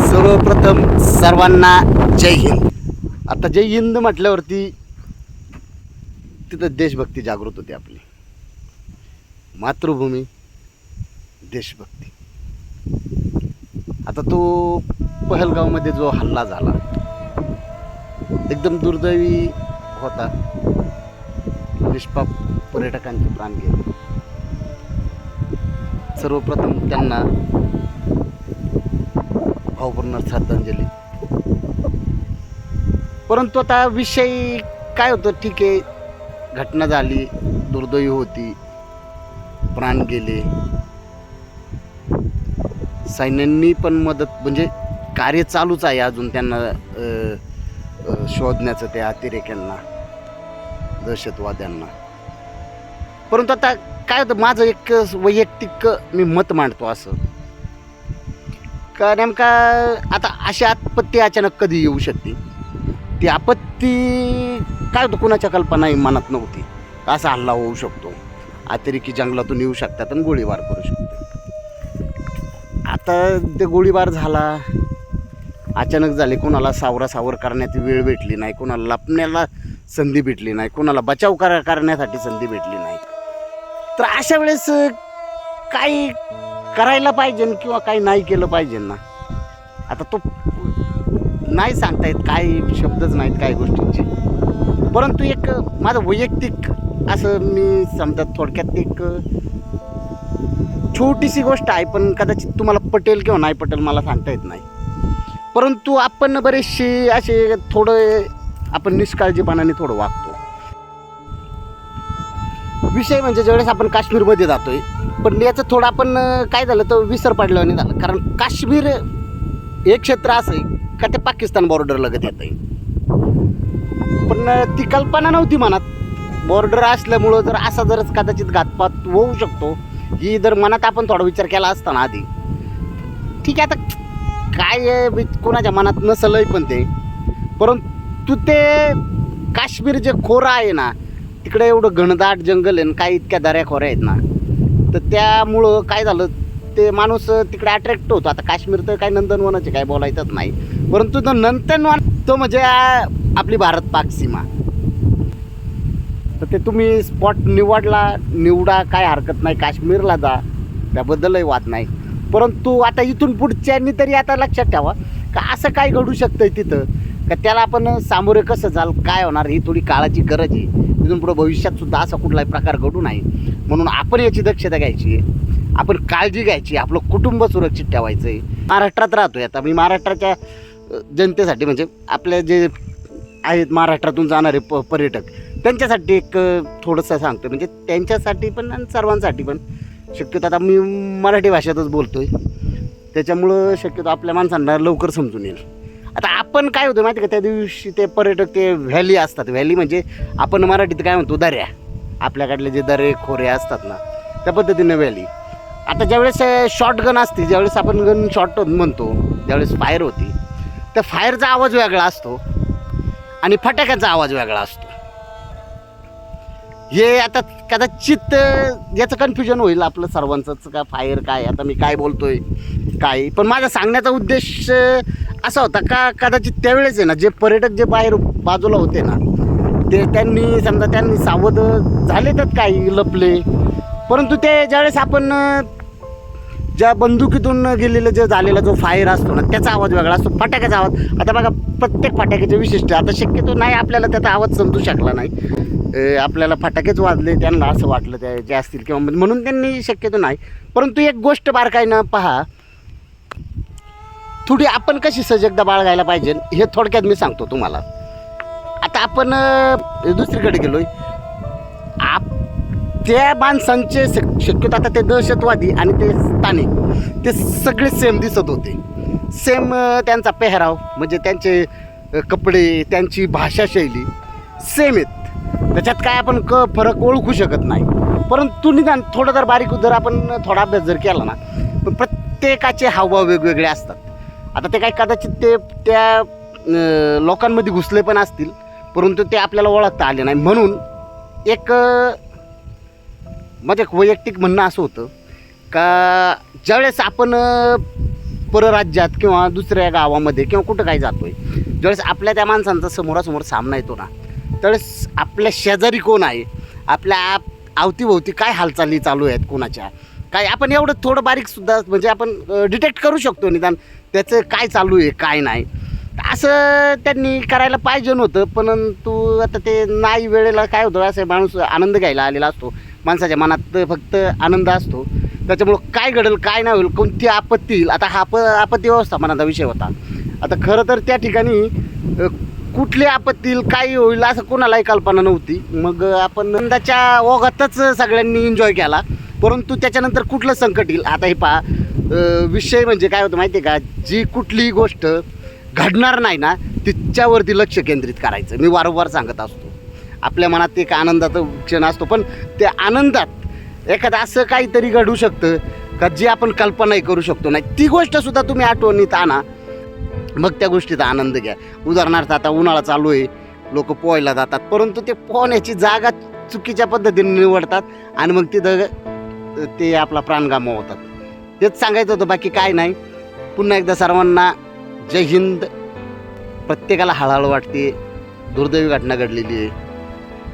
सर्वप्रथम सर्वांना जय हिंद. आता जय हिंद म्हटल्यावरती तिथं देशभक्ती जागृत होते आपली. मातृभूमी देशभक्ती. आता तो पहलगावमध्ये जो हल्ला झाला एकदम दुर्दैवी होता. निष्पाप पर्यटकांचे प्राण गेले. सर्वप्रथम त्यांना भावपूर्ण श्रद्धांजली. परंतु आता विषय काय होतं? ठीक आहे. घटना झाली दुर्दैवी होती. प्राण गेले. सैन्यांनी पण मदत म्हणजे कार्य चालूच आहे अजून त्यांना शोधण्याचं त्या अतिरेक्यांना दहशतवाद्यांना. परंतु आता काय होतं? माझं एक वैयक्तिक मी मत मांडतो असं. का नेमका आता अशी आपत्ती अचानक कधी येऊ शकते? ती आपत्ती काय होतं? कुणाच्या कल्पनाही मनात नव्हती. असा हल्ला होऊ शकतो. अतिरेकी जंगलातून येऊ शकतात आणि गोळीबार करू शकतात. आता ते गोळीबार झाला. अचानक झाले. कोणाला सावरा सावर करण्याची वेळ भेटली नाही. कोणाला लपण्याला संधी भेटली नाही. कोणाला बचाव करा करण्यासाठी संधी भेटली नाही. तर अशा वेळेस काही करायला पाहिजे किंवा काही नाही केलं पाहिजे ना. आता तो नाही सांगता येत काही शब्दच नाहीत काही गोष्टींचे. परंतु एक माझं वैयक्तिक असं मी समजा थोडक्यात एक छोटीशी गोष्ट आहे पण कदाचित तुम्हाला पटेल किंवा नाही पटेल मला सांगता येत नाही. परंतु आपण बरेचसे असे थोडं आपण निष्काळजीपणाने थोडं वागतो. विषय म्हणजे ज्यावेळेस आपण काश्मीरमध्ये जातोय पण याचं थोडं आपण काय झालं तर विसर पडल्याने झालं. कारण काश्मीर हे क्षेत्र असं आहे का ते पाकिस्तान बॉर्डर लगत येत आहे पण ती कल्पना नव्हती मनात. बॉर्डर असल्यामुळं जर असा जर कदाचित घातपात होऊ शकतो. ही जर मनात आपण थोडा विचार केला असता ना आधी. ठीक आहे आता काय आहे, कोणाच्या मनात नसलंय पण ते. परंतु ते काश्मीर जे खोरं आहे ना तिकडे एवढं घनदाट जंगल आहे आणि काही इतक्या दऱ्याखोऱ्या आहेत ना तर त्यामुळं काय झालं ते माणूस तिकडे अट्रॅक्ट होतो. आता काश्मीर तर काय नंदनवनाचे काय बोलायचंच नाही. परंतु तो नंदनवन तो म्हणजे आपली भारत पाक सीमा. तर ते तुम्ही स्पॉट निवडला निवडा काय हरकत नाही. काश्मीरला जा त्याबद्दलही वाद नाही. परंतु आता इथून पुढच्यांनी तरी आता लक्षात ठेवा का असं काय घडू शकतं तिथं? का त्याला आपण सामोरे कसं जाल काय होणार? ही थोडी काळाची गरज आहे. तिथून पुढं भविष्यात सुद्धा असा कुठलाही प्रकार घडू नये. म्हणून आपण याची दक्षता घ्यायची आहे आपण काळजी घ्यायची आपलं कुटुंब सुरक्षित ठेवायचं आहे महाराष्ट्रात राहतो आहे आता. मी महाराष्ट्राच्या जनतेसाठी म्हणजे आपल्या जे आहेत महाराष्ट्रातून जाणारे प पर्यटक त्यांच्यासाठी एक थोडंसं सांगतो म्हणजे त्यांच्यासाठी पण आणि सर्वांसाठी पण. शक्यतो आता मी मराठी भाषेतच बोलतो आहे त्याच्यामुळं शक्यतो आपल्या माणसांना लवकर समजून येईल. आता आपण काय होतं माहिती का? त्या दिवशी ते पर्यटक ते व्हॅली असतात. व्हॅली म्हणजे आपण मराठीत काय म्हणतो? दऱ्या. आपल्याकडले जे दरे खोरे असतात ना त्या पद्धतीने व्हॅली. आता ज्यावेळेस शॉर्ट गन असते ज्यावेळेस आपण गन शॉर्ट म्हणतो ज्यावेळेस फायर होती त्या फायरचा आवाज वेगळा असतो आणि फटाक्याचा आवाज वेगळा असतो. हे आता कदाचित याचं कन्फ्युजन होईल आपलं सर्वांचंच का फायर काय? आता मी काय बोलतोय? काय? पण माझा सांगण्याचा उद्देश असा होता का कदाचित त्यावेळेस आहे ना जे पर्यटक जे बाहेर बाजूला होते ना ते त्यांनी समजा त्यांनी सावध झाले तर काही लपले. परंतु ते ज्यावेळेस आपण ज्या बंदुकीतून गेलेलं जे झालेला जो फायर असतो ना त्याचा आवाज वेगळा असतो फटाक्याचा आवाज. आता बघा प्रत्येक फटाक्याचे विशिष्ट आता शक्यतो नाही आपल्याला त्याचा आवाज समजू शकला नाही. आपल्याला फटाकेच वाजले त्यांना असं वाटलं त्या जे असतील किंवा म्हणून त्यांनी शक्यतो नाही. परंतु एक गोष्ट बारकाईनं पहा थोडी आपण कशी सजगता बाळगायला पाहिजे हे थोडक्यात मी सांगतो तुम्हाला. आता आपण दुसरीकडे गेलो आप त्या माणसांचे शक- शक्यतो आता ते दहशतवादी आणि ते स्थानिक ते सगळे सेम दिसत होते. सेम त्यांचा पेहराव म्हणजे त्यांचे कपडे त्यांची भाषाशैली सेम आहेत. त्याच्यात काय आपण क फरक ओळखू शकत नाही. परंतु निदान थोडं जर बारीक जर आपण थोडा अभ्यास जर केला ना पण प्रत्येकाचे हावभाव वेगवेगळे असतात. आता ते काय कदाचित ते त्या लोकांमध्ये घुसले पण असतील परंतु ते आपल्याला ओळखता आले नाही. म्हणून एक अ, माझं एक वैयक्तिक म्हणणं असं होतं का ज्यावेळेस आपण परराज्यात किंवा दुसऱ्या गावामध्ये किंवा कुठं काही आहे ज्यावेळेस आपल्या त्या माणसांचा समोरासमोर सामना येतो ना त्यावेळेस आपल्या शेजारी कोण आहे? आपल्या आप अवतीभोवती काय हालचाली चालू आहेत कोणाच्या? काय आपण एवढं थोडं बारीकसुद्धा म्हणजे आपण डिटेक्ट करू शकतो निदान त्याचं काय चालू आहे काय नाही. असं त्यांनी करायला पाहिजे नव्हतं परंतु आता ते नाही वेळेला काय होतं असं माणूस आनंद घ्यायला आलेला असतो. माणसाच्या मनात फक्त आनंद असतो. त्याच्यामुळं काय घडेल काय नाही होईल कोणती आपत्ती येईल आता हा प आपत्ती व्यवस्थापनाचा विषय होता. आता खरं तर त्या ठिकाणी कुठली आपत्ती येईल काय होईल असं कोणालाही कल्पना नव्हती. मग आपण नंदाच्या ओघातच सगळ्यांनी एन्जॉय केला. परंतु त्याच्यानंतर कुठलं संकट येईल? आता हे पहा विषय म्हणजे काय होतं माहिती आहे का? जी कुठलीही गोष्ट घडणार नाही ना तिच्यावरती लक्ष केंद्रित करायचं. मी वारंवार सांगत असतो. आपल्या मनात एक आनंदाचा क्षण असतो पण त्या आनंदात एखादं असं काहीतरी घडू शकतं का जी आपण कल्पनाही करू शकतो नाही. ती गोष्टसुद्धा तुम्ही आठवणीत आणा. मग त्या गोष्टीचा आनंद घ्या. उदाहरणार्थ आता उन्हाळा चालू आहे. लोक पोहायला जातात. परंतु ते पोहण्याची जागा चुकीच्या पद्धतीने निवडतात आणि मग तिथं ते आपला प्राण गमावतात तेच सांगायचं होतं बाकी काय नाही. पुन्हा एकदा सर्वांना जय हिंद. प्रत्येकाला हळहळ वाटते. दुर्दैवी घटना घडलेली आहे.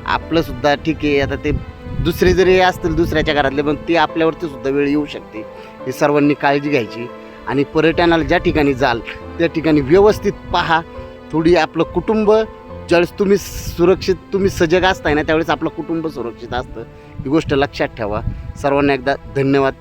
आपलंसुद्धा ठीक आहे. आता ते दुसरे जरी असतील दुसऱ्याच्या घरातले पण ते आपल्यावरती सुद्धा वेळ येऊ शकते. हे सर्वांनी काळजी घ्यायची. आणि पर्यटनाला ज्या ठिकाणी जाल त्या ठिकाणी व्यवस्थित पहा. थोडी आपलं कुटुंब ज्यावेळेस तुम्ही सुरक्षित तुम्ही सजग असताय ना त्यावेळेस आपलं कुटुंब सुरक्षित असतं. ही गोष्ट लक्षात ठेवा. सर्वांना एकदा धन्यवाद.